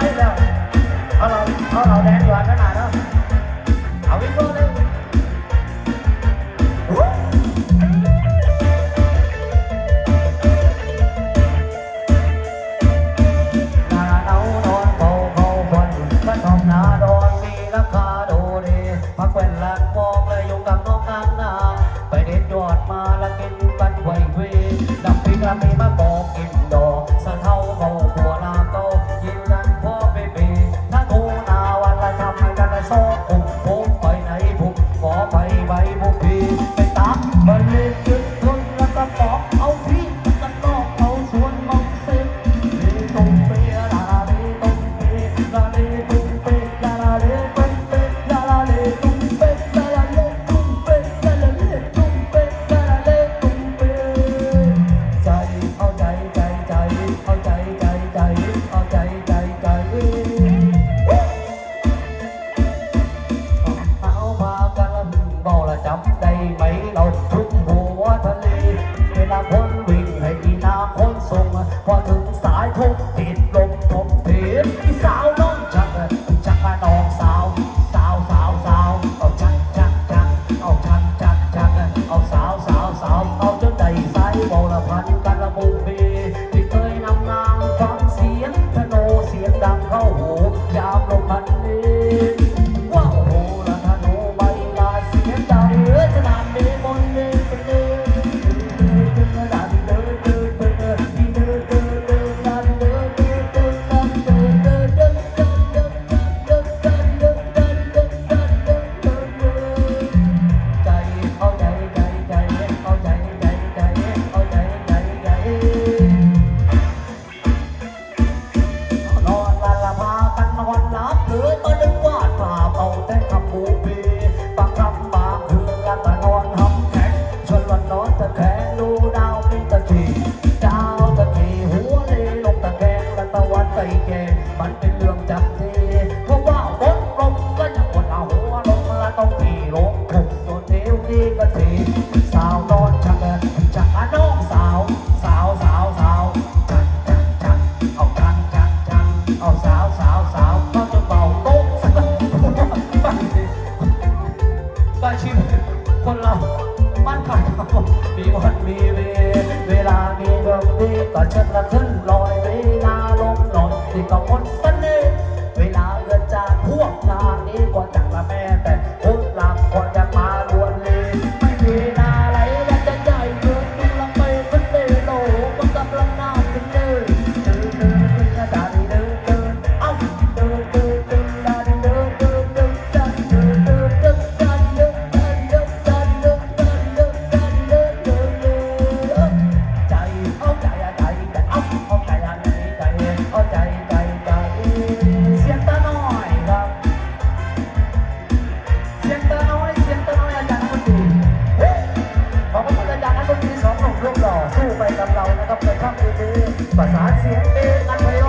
ไปแล้วเอาเราเอาเราแดงหวานขนาดแล้วเอาวิ่งก่ผักเป็นหลักมองเลยอยู่กับน้องนางนาไปเด็ดยอดมาแล้วกินกันไหวเวดับพิกามีมาบอกกินดอก ไหมเราทุก ก็ชีวิตคนเรา มันผ่านมีวันมีเวลามีเรื่องดีก็เชิญละขึ้นลอย ไปกับเรานะครับในค่ำคืนนี้ประาเสียงเอกันไป